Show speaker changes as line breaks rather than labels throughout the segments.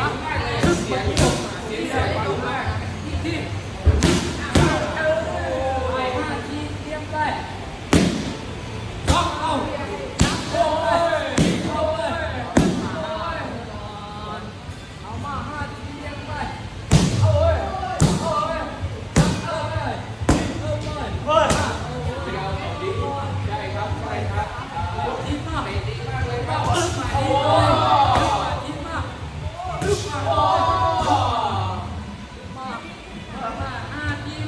Yeah.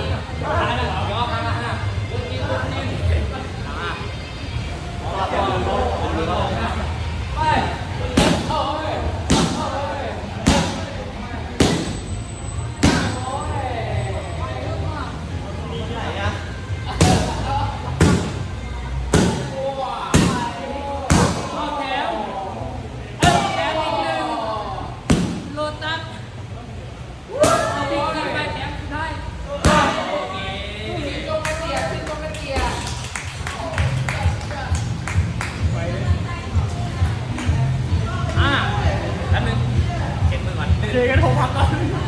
Thank you. เลยก็
โทรพักก่อน